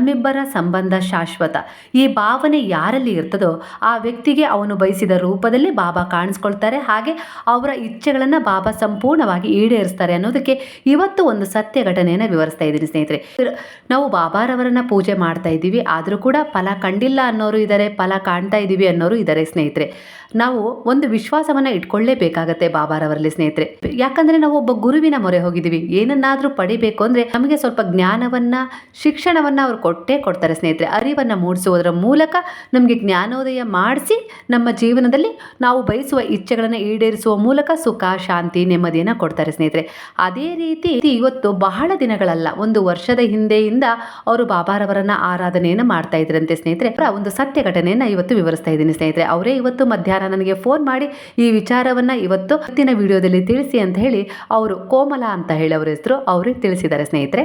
ನಮ್ಮಿಬ್ಬರ ಸಂಬಂಧ ಶಾಶ್ವತ. ಈ ಭಾವನೆ ಯಾರಲ್ಲಿ ಇರ್ತದೋ ಆ ವ್ಯಕ್ತಿಗೆ ಅವನು ಬಯಸಿದ ರೂಪದಲ್ಲಿ ಬಾಬಾ ಕಾಣಿಸ್ಕೊಳ್ತಾರೆ. ಹಾಗೆ ಅವರ ಇಚ್ಛೆಗಳನ್ನು ಬಾಬಾ ಸಂಪೂರ್ಣವಾಗಿ ಈಡೇರಿಸ್ತಾರೆ ಅನ್ನೋದಕ್ಕೆ ಇವತ್ತು ಒಂದು ಸತ್ಯ ಘಟನೆಯನ್ನು ವಿವರಿಸ್ತಾ ಇದ್ದೀನಿ ಸ್ನೇಹಿತರೆ. ನಾವು ಬಾಬಾರವರನ್ನ ಪೂಜೆ ಮಾಡ್ತಾ ಇದ್ದೀವಿ. ಆದರೂ ಕೂಡ ಫಲ ಕಂಡಿಲ್ಲ ಅನ್ನೋರು ಇದ್ದಾರೆ, ಫಲ ಕಾಣ್ತಾ ಇದ್ದೀವಿ ಅನ್ನೋರು ಇದ್ದಾರೆ ಸ್ನೇಹಿತರೆ. ನಾವು ಒಂದು ವಿಶ್ವಾಸವನ್ನು ಇಟ್ಕೊಳ್ಳೇಬೇಕಾಗತ್ತೆ ಬಾಬಾರವರಲ್ಲಿ ಸ್ನೇಹಿತರೆ. ಯಾಕಂದರೆ ನಾವು ಒಬ್ಬ ಗುರುವಿನ ಮೊರೆ ಹೋಗಿದ್ದೀವಿ. ಏನನ್ನಾದರೂ ಪಡಿಬೇಕು ಅಂದರೆ ನಮಗೆ ಸ್ವಲ್ಪ ಜ್ಞಾನವನ್ನು, ಶಿಕ್ಷಣವನ್ನು ಅವ್ರು ಕೊಟ್ಟೇ ಕೊಡ್ತಾರೆ ಸ್ನೇಹಿತರೆ. ಅರಿವನ್ನು ಮೂಡಿಸುವುದರ ಮೂಲಕ ನಮಗೆ ಜ್ಞಾನೋದಯ ಮಾಡಿಸಿ ನಮ್ಮ ಜೀವನದಲ್ಲಿ ನಾವು ಬಯಸುವ ಇಚ್ಛೆಗಳನ್ನು ಈಡೇರಿಸುವ ಮೂಲಕ ಸುಖ, ಶಾಂತಿ, ನೆಮ್ಮದಿಯನ್ನು ಕೊಡ್ತಾರೆ ಸ್ನೇಹಿತರೆ. ಅದೇ ರೀತಿ ಇವತ್ತು ಬಹಳ ದಿನಗಳಲ್ಲ, ಒಂದು ವರ್ಷದ ಹಿಂದೆಯಿಂದ ಅವರು ಬಾಬಾರವರನ್ನು ಆರಾಧನೆಯನ್ನು ಮಾಡ್ತಾ ಇದ್ರಂತೆ ಸ್ನೇಹಿತರೆ. ಅವರ ಒಂದು ಸತ್ಯ ಘಟನೆಯನ್ನು ಇವತ್ತು ವಿವರಿಸ್ತಾ ಇದ್ದೀನಿ ಸ್ನೇಹಿತರೆ. ಅವರೇ ಇವತ್ತು ಮಧ್ಯಾಹ್ನ ನನಗೆ ಫೋನ್ ಮಾಡಿ ಈ ವಿಚಾರವನ್ನು ಇವತ್ತು ಇವತ್ತಿನ ವಿಡಿಯೋದಲ್ಲಿ ತಿಳಿಸಿ ಅಂತ ಹೇಳಿ ಅವರು ಕೋಮಲ ಅಂತ ಹೇಳಿ ಅವರ ಹೆಸರು, ಅವರಿಗೆ ತಿಳಿಸಿದ್ದಾರೆ ಸ್ನೇಹಿತರೆ.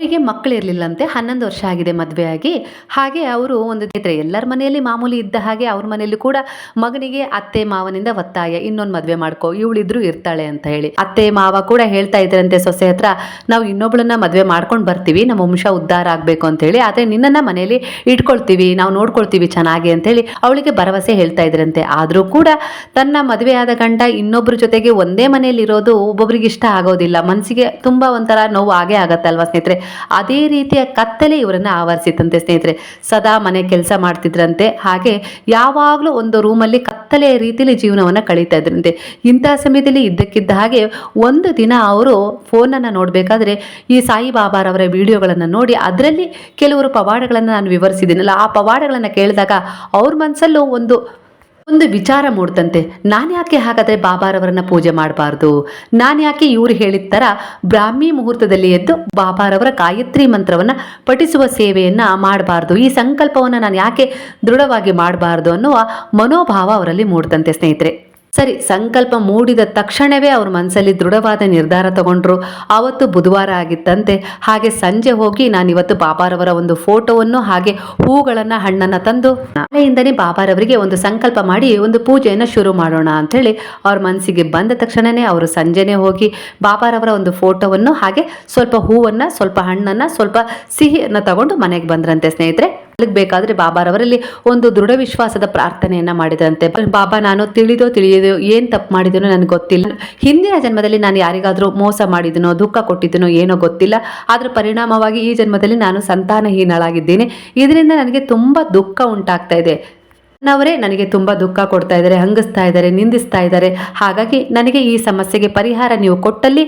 ಅವರಿಗೆ ಮಕ್ಕಳಿರಲಿಲ್ಲಂತೆ ಹನ್ನೊಂದು ವರ್ಷ ಆಗಿದೆ ಮದುವೆಯಾಗಿ ಹಾಗೆ ಅವರು ಒಂದು ಇದ್ರೆ ಎಲ್ಲರ ಮನೆಯಲ್ಲಿ ಮಾಮೂಲಿ ಇದ್ದ ಹಾಗೆ ಅವ್ರ ಮನೆಯಲ್ಲಿ ಕೂಡ ಮಗನಿಗೆ ಅತ್ತೆ ಮಾವನಿಂದ ಒತ್ತಾಯ, ಇನ್ನೊಂದು ಮದುವೆ ಮಾಡ್ಕೋ, ಇವಳಿದ್ರು ಇರ್ತಾಳೆ ಅಂತ ಹೇಳಿ. ಅತ್ತೆ ಮಾವ ಕೂಡ ಹೇಳ್ತಾ ಇದ್ರಂತೆ ಸೊಸೆ ಹತ್ರ, ನಾವು ಇನ್ನೊಬ್ಳನ್ನ ಮದುವೆ ಮಾಡ್ಕೊಂಡು ಬರ್ತೀವಿ, ನಮ್ಮ ವಂಶ ಉದ್ಧಾರ ಆಗಬೇಕು ಅಂತ ಹೇಳಿ. ಆದರೆ ನಿನ್ನನ್ನು ಮನೆಯಲ್ಲಿ ಇಟ್ಕೊಳ್ತೀವಿ, ನಾವು ನೋಡ್ಕೊಳ್ತೀವಿ ಚೆನ್ನಾಗಿ ಅಂತ ಹೇಳಿ ಅವಳಿಗೆ ಭರವಸೆ ಹೇಳ್ತಾ ಇದ್ರಂತೆ. ಆದರೂ ಕೂಡ ತನ್ನ ಮದುವೆಯಾದ ಗಂಡ ಇನ್ನೊಬ್ಬರ ಜೊತೆಗೆ ಒಂದೇ ಮನೆಯಲ್ಲಿ ಇರೋದು ಒಬ್ಬೊಬ್ರಿಗೆ ಇಷ್ಟ ಆಗೋದಿಲ್ಲ. ಮನಸ್ಸಿಗೆ ತುಂಬ ಒಂಥರ ನೋವು ಆಗೇ ಆಗತ್ತಲ್ವಾ ಸ್ನೇಹಿತರೆ? ಅದೇ ರೀತಿಯ ಕತ್ತಲೆ ಇವರನ್ನು ಆವರಿಸಿತಂತೆ ಸ್ನೇಹಿತರೆ. ಸದಾ ಮನೆ ಕೆಲಸ ಮಾಡ್ತಿದ್ರಂತೆ. ಹಾಗೆ ಯಾವಾಗಲೂ ಒಂದು ರೂಮಲ್ಲಿ ಕತ್ತಲೆಯ ರೀತಿಯಲ್ಲಿ ಜೀವನವನ್ನು ಕಳೀತಾ ಇದ್ರಂತೆ. ಇಂಥ ಸಮಯದಲ್ಲಿ ಇದ್ದಕ್ಕಿದ್ದ ಹಾಗೆ ಒಂದು ದಿನ ಅವರು ಫೋನನ್ನು ನೋಡಬೇಕಾದ್ರೆ ಈ ಸಾಯಿಬಾಬಾರವರ ವಿಡಿಯೋಗಳನ್ನು ನೋಡಿ ಅದರಲ್ಲಿ ಕೆಲವರು ಪವಾಡಗಳನ್ನು ನಾನು ವಿವರಿಸಿದ್ದೀನಲ್ಲ, ಆ ಪವಾಡಗಳನ್ನು ಕೇಳಿದಾಗ ಅವ್ರ ಮನಸ್ಸಲ್ಲೂ ಒಂದು ಒಂದು ವಿಚಾರ ಮೂಡ್ತಂತೆ. ನಾನು ಯಾಕೆ ಹಾಗಾದರೆ ಬಾಬಾರವರನ್ನ ಪೂಜೆ ಮಾಡಬಾರ್ದು? ನಾನು ಯಾಕೆ ಇವ್ರು ಹೇಳಿದ ಥರ ಬ್ರಾಹ್ಮಿ ಮುಹೂರ್ತದಲ್ಲಿ ಎದ್ದು ಬಾಬಾರವರ ಗಾಯತ್ರಿ ಮಂತ್ರವನ್ನು ಪಠಿಸುವ ಸೇವೆಯನ್ನು ಮಾಡಬಾರ್ದು? ಈ ಸಂಕಲ್ಪವನ್ನು ನಾನು ಯಾಕೆ ದೃಢವಾಗಿ ಮಾಡಬಾರ್ದು ಅನ್ನುವ ಮನೋಭಾವ ಅವರಲ್ಲಿ ಮೂಡ್ತಂತೆ ಸ್ನೇಹಿತರೆ. ಸರಿ, ಸಂಕಲ್ಪ ಮೂಡಿದ ತಕ್ಷಣವೇ ಅವ್ರ ಮನಸ್ಸಲ್ಲಿ ದೃಢವಾದ ನಿರ್ಧಾರ ತಗೊಂಡ್ರು. ಅವತ್ತು ಬುಧವಾರ ಆಗಿತ್ತಂತೆ. ಹಾಗೆ ಸಂಜೆ ಹೋಗಿ ನಾನು ಇವತ್ತು ಬಾಬಾರವರ ಒಂದು ಫೋಟೋವನ್ನು ಹಾಗೆ ಹೂಗಳನ್ನು ಹಣ್ಣನ್ನು ತಂದು ನಾಳೆಯಿಂದನೇ ಬಾಬಾರವರಿಗೆ ಒಂದು ಸಂಕಲ್ಪ ಮಾಡಿ ಒಂದು ಪೂಜೆಯನ್ನು ಶುರು ಮಾಡೋಣ ಅಂಥೇಳಿ ಅವ್ರ ಮನಸ್ಸಿಗೆ ಬಂದ ತಕ್ಷಣವೇ ಅವರು ಸಂಜೆನೇ ಹೋಗಿ ಬಾಬಾರವರ ಒಂದು ಫೋಟೋವನ್ನು ಹಾಗೆ ಸ್ವಲ್ಪ ಹೂವನ್ನು, ಸ್ವಲ್ಪ ಹಣ್ಣನ್ನು, ಸ್ವಲ್ಪ ಸಿಹಿಯನ್ನು ತಗೊಂಡು ಮನೆಗೆ ಬಂದ್ರಂತೆ ಸ್ನೇಹಿತರೆ. ಬೇಕಾದ್ರೆ ಬಾಬಾರವರಲ್ಲಿ ಒಂದು ದೃಢ ವಿಶ್ವಾಸದ ಪ್ರಾರ್ಥನೆಯನ್ನ ಮಾಡಿದಂತೆ. ಬಾಬಾ, ನಾನು ತಿಳಿದೋ ತಿಳಿಯದೋ ಏನ್ ತಪ್ಪು ಮಾಡಿದನೋ ನನಗೆ ಗೊತ್ತಿಲ್ಲ. ಹಿಂದಿನ ಜನ್ಮದಲ್ಲಿ ನಾನು ಯಾರಿಗಾದ್ರೂ ಮೋಸ ಮಾಡಿದನೋ, ದುಃಖ ಕೊಟ್ಟಿದ್ದನೋ ಏನೋ ಗೊತ್ತಿಲ್ಲ. ಅದರ ಪರಿಣಾಮವಾಗಿ ಈ ಜನ್ಮದಲ್ಲಿ ನಾನು ಸಂತಾನಹೀನಳಾಗಿದ್ದೇನೆ. ಇದರಿಂದ ನನಗೆ ತುಂಬಾ ದುಃಖ ಉಂಟಾಗ್ತಾ ಇದೆ. ನವರೇ, ನನಗೆ ತುಂಬ ದುಃಖ ಕೊಡ್ತಾ ಇದ್ದಾರೆ, ಹಂಗಿಸ್ತಾ ಇದ್ದಾರೆ, ನಿಂದಿಸ್ತಾ ಇದ್ದಾರೆ. ಹಾಗಾಗಿ ನನಗೆ ಈ ಸಮಸ್ಯೆಗೆ ಪರಿಹಾರ ನೀವು ಕೊಟ್ಟಲ್ಲಿ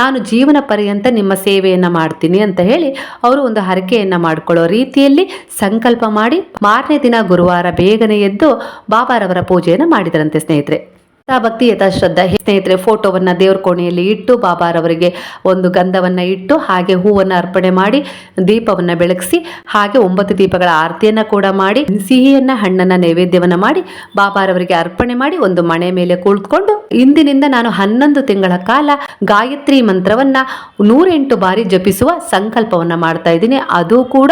ನಾನು ಜೀವನ ಪರ್ಯಂತ ನಿಮ್ಮ ಸೇವೆಯನ್ನು ಮಾಡ್ತೀನಿ ಅಂತ ಹೇಳಿ ಅವರು ಒಂದು ಹರಕೆಯನ್ನು ಮಾಡಿಕೊಳ್ಳೋ ರೀತಿಯಲ್ಲಿ ಸಂಕಲ್ಪ ಮಾಡಿ ಮಾರನೇ ದಿನ ಗುರುವಾರ ಬೇಗನೆ ಎದ್ದು ಬಾಬಾರವರ ಪೂಜೆಯನ್ನು ಮಾಡಿದರಂತೆ ಸ್ನೇಹಿತರೆ. ಭಕ್ತಿ ಯಥಾ ಶ್ರದ್ಧಾ ಸ್ನೇಹಿತರೆ, ಫೋಟೋವನ್ನು ದೇವ್ರ ಕೋಣೆಯಲ್ಲಿ ಇಟ್ಟು ಬಾಬಾರವರಿಗೆ ಒಂದು ಗಂಧವನ್ನು ಇಟ್ಟು ಹಾಗೆ ಹೂವನ್ನು ಅರ್ಪಣೆ ಮಾಡಿ, ದೀಪವನ್ನು ಬೆಳಗಿಸಿ, ಹಾಗೆ ಒಂಬತ್ತು ದೀಪಗಳ ಆರತಿಯನ್ನು ಕೂಡ ಮಾಡಿ, ಸಿಹಿಯನ್ನ, ಹಣ್ಣನ್ನ ನೈವೇದ್ಯವನ್ನು ಮಾಡಿ, ಬಾಬಾರವರಿಗೆ ಅರ್ಪಣೆ ಮಾಡಿ ಒಂದು ಮಣೆ ಮೇಲೆ ಕುಳಿತುಕೊಂಡು, ಇಂದಿನಿಂದ ನಾನು ಹನ್ನೊಂದು ತಿಂಗಳ ಕಾಲ ಗಾಯತ್ರಿ ಮಂತ್ರವನ್ನ ನೂರೆಂಟು ಬಾರಿ ಜಪಿಸುವ ಸಂಕಲ್ಪವನ್ನ ಮಾಡ್ತಾ ಇದ್ದೀನಿ. ಅದು ಕೂಡ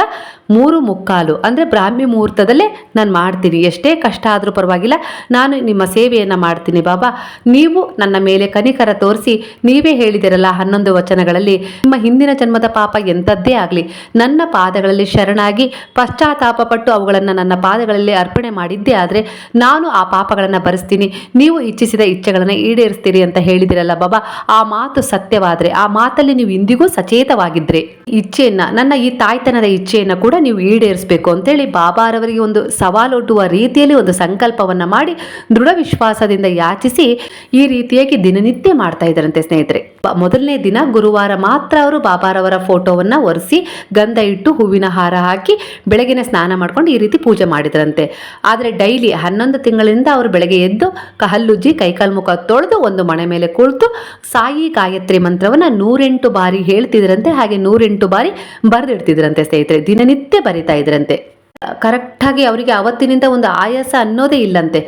ಮೂರು ಮುಕ್ಕಾಲು, ಅಂದರೆ ಬ್ರಾಹ್ಮಿ ಮುಹೂರ್ತದಲ್ಲೇ ನಾನು ಮಾಡ್ತೀನಿ. ಎಷ್ಟೇ ಕಷ್ಟ ಆದರೂ ಪರವಾಗಿಲ್ಲ, ನಾನು ನಿಮ್ಮ ಸೇವೆಯನ್ನು ಮಾಡ್ತೀನಿ. ಬಾಬಾ, ನೀವು ನನ್ನ ಮೇಲೆ ಕನಿಕರ ತೋರಿಸಿ ನೀವೇ ಹೇಳಿದಿರಲ್ಲ ಹನ್ನೊಂದು ವಚನಗಳಲ್ಲಿ, ನಿಮ್ಮ ಹಿಂದಿನ ಜನ್ಮದ ಪಾಪ ಎಂಥದ್ದೇ ಆಗಲಿ, ನನ್ನ ಪಾದಗಳಲ್ಲಿ ಶರಣಾಗಿ ಪಶ್ಚಾತ್ತಾಪ ಪಟ್ಟು ಅವುಗಳನ್ನು ನನ್ನ ಪಾದಗಳಲ್ಲಿ ಅರ್ಪಣೆ ಮಾಡಿದ್ದೇ ಆದರೆ ನಾನು ಆ ಪಾಪಗಳನ್ನು ಭರಿಸ್ತೀನಿ, ನೀವು ಇಚ್ಛಿಸಿದ ಇಚ್ಛೆಗಳನ್ನು ಈಡೇರಿಸ್ತೀರಿ ಅಂತ ಹೇಳಿದಿರಲ್ಲ ಬಾಬಾ, ಆ ಮಾತು ಸತ್ಯವಾದರೆ, ಆ ಮಾತಲ್ಲಿ ನೀವು ಇಂದಿಗೂ ಸಚೇತವಾಗಿದ್ದರೆ ಇಚ್ಛೆಯನ್ನು, ನನ್ನ ಈ ತಾಯ್ತನದ ಇಚ್ಛೆಯನ್ನು ಕೂಡ ನೀವು ಈಡೇರಿಸಬೇಕು ಅಂತೇಳಿ ಬಾಬಾರವರಿಗೆ ಒಂದು ಸವಾಲೊಡ್ಡುವ ರೀತಿಯಲ್ಲಿ ಒಂದು ಸಂಕಲ್ಪವನ್ನ ಮಾಡಿ ದೃಢ ವಿಶ್ವಾಸದಿಂದ ಯಾಚಿಸಿ ಈ ರೀತಿಯಾಗಿ ದಿನನಿತ್ಯ ಮಾಡ್ತಾ ಇದ್ದಾರಂತೆ ಸ್ನೇಹಿತರೆ. ಮೊದಲನೇ ದಿನ ಗುರುವಾರ ಮಾತ್ರ ಅವರು ಬಾಬಾರವರ ಫೋಟೋವನ್ನ ಒರೆಸಿ ಗಂಧ ಇಟ್ಟು ಹೂವಿನ ಹಾರ ಹಾಕಿ ಬೆಳಗಿನ ಸ್ನಾನ ಮಾಡ್ಕೊಂಡು ಈ ರೀತಿ ಪೂಜೆ ಮಾಡಿದ್ರಂತೆ. ಆದರೆ ಡೈಲಿ ಹನ್ನೊಂದು ತಿಂಗಳಿಂದ ಅವರು ಬೆಳಗ್ಗೆ ಎದ್ದು ಕಹಲ್ಲುಜ್ಜಿ ಹಲ್ಲುಜ್ಜಿ ಕೈಕಾಲು ಮುಖ ತೊಳೆದು ಒಂದು ಮಣೆ ಮೇಲೆ ಕುಳಿತು ಸಾಯಿ ಗಾಯತ್ರಿ ಮಂತ್ರವನ್ನ ನೂರೆಂಟು ಬಾರಿ ಹೇಳ್ತಿದ್ರಂತೆ. ಹಾಗೆ ನೂರೆಂಟು ಬಾರಿ ಬರೆದಿಡ್ತಿದ್ರಂತೆ ಸ್ನೇಹಿತರೆ. ದಿನನಿತ್ಯ ಬರಿತಾ ಇದ್ರಂತೆ. ಕರೆಕ್ಟಾಗಿ ಅವರಿಗೆ ಅವತ್ತಿನಿಂದ ಒಂದು ಆಯಾಸ ಅನ್ನೋದೇ ಇಲ್ಲಂತೆ.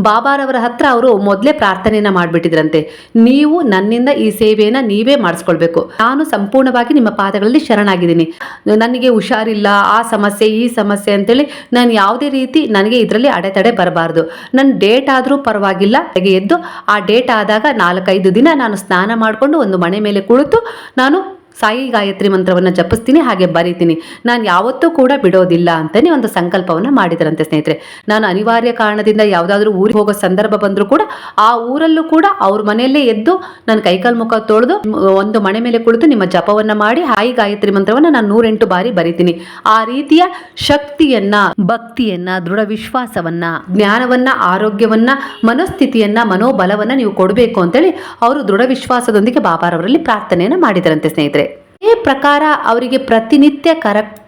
ಬಾಬಾರವರ ಹತ್ರ ಅವರು ಮೊದಲೇ ಪ್ರಾರ್ಥನೆಯನ್ನ ಮಾಡಿಬಿಟ್ಟಿದ್ರಂತೆ. ನೀವು ನನ್ನಿಂದ ಈ ಸೇವೆಯನ್ನು ನೀವೇ ಮಾಡಿಸ್ಕೊಳ್ಬೇಕು. ನಾನು ಸಂಪೂರ್ಣವಾಗಿ ನಿಮ್ಮ ಪಾದಗಳಲ್ಲಿ ಶರಣಾಗಿದ್ದೀನಿ. ನನಗೆ ಹುಷಾರಿಲ್ಲ, ಆ ಸಮಸ್ಯೆ, ಈ ಸಮಸ್ಯೆ ಅಂತೇಳಿ ನಾನು ಯಾವುದೇ ರೀತಿ ನನಗೆ ಇದರಲ್ಲಿ ಅಡೆತಡೆ ಬರಬಾರ್ದು. ನನ್ನ ಡೇಟ್ ಆದರೂ ಪರವಾಗಿಲ್ಲ. ಎದ್ದು ಆ ಡೇಟ್ ಆದಾಗ ನಾಲ್ಕೈದು ದಿನ ನಾನು ಸ್ನಾನ ಮಾಡಿಕೊಂಡು ಒಂದು ಮನೆ ಮೇಲೆ ಕುಳಿತು ನಾನು ಸಾಯಿ ಗಾಯತ್ರಿ ಮಂತ್ರವನ್ನು ಜಪಿಸ್ತೀನಿ, ಹಾಗೆ ಬರೀತೀನಿ. ನಾನು ಯಾವತ್ತೂ ಕೂಡ ಬಿಡೋದಿಲ್ಲ ಅಂತಲೇ ಒಂದು ಸಂಕಲ್ಪವನ್ನು ಮಾಡಿದರಂತೆ ಸ್ನೇಹಿತರೆ. ನಾನು ಅನಿವಾರ್ಯ ಕಾರಣದಿಂದ ಯಾವುದಾದ್ರೂ ಊರಿಗೆ ಹೋಗೋ ಸಂದರ್ಭ ಬಂದರೂ ಕೂಡ ಆ ಊರಲ್ಲೂ ಕೂಡ ಅವ್ರ ಮನೆಯಲ್ಲೇ ಎದ್ದು ನಾನು ಕೈಕಾಲು ಮುಖ ತೊಳೆದು, ಒಂದು ಮನೆ ಮೇಲೆ ಕುಳಿತು ನಿಮ್ಮ ಜಪವನ್ನು ಮಾಡಿ ಹಾಯಿ ಗಾಯತ್ರಿ ಮಂತ್ರವನ್ನು ನಾನು ನೂರೆಂಟು ಬಾರಿ ಬರಿತೀನಿ. ಆ ರೀತಿಯ ಶಕ್ತಿಯನ್ನ, ಭಕ್ತಿಯನ್ನ, ದೃಢ ವಿಶ್ವಾಸವನ್ನ, ಜ್ಞಾನವನ್ನ, ಆರೋಗ್ಯವನ್ನ, ಮನೋಸ್ಥಿತಿಯನ್ನ, ಮನೋಬಲವನ್ನ ನೀವು ಕೊಡಬೇಕು ಅಂತೇಳಿ ಅವರು ದೃಢ ವಿಶ್ವಾಸದೊಂದಿಗೆ ಬಾಬಾರವರಲ್ಲಿ ಪ್ರಾರ್ಥನೆಯನ್ನು ಮಾಡಿದರಂತೆ ಸ್ನೇಹಿತರೆ. ಈ ಪ್ರಕಾರ ಅವರಿಗೆ ಪ್ರತಿನಿತ್ಯ ಕರೆಕ್ಟಾಗಿ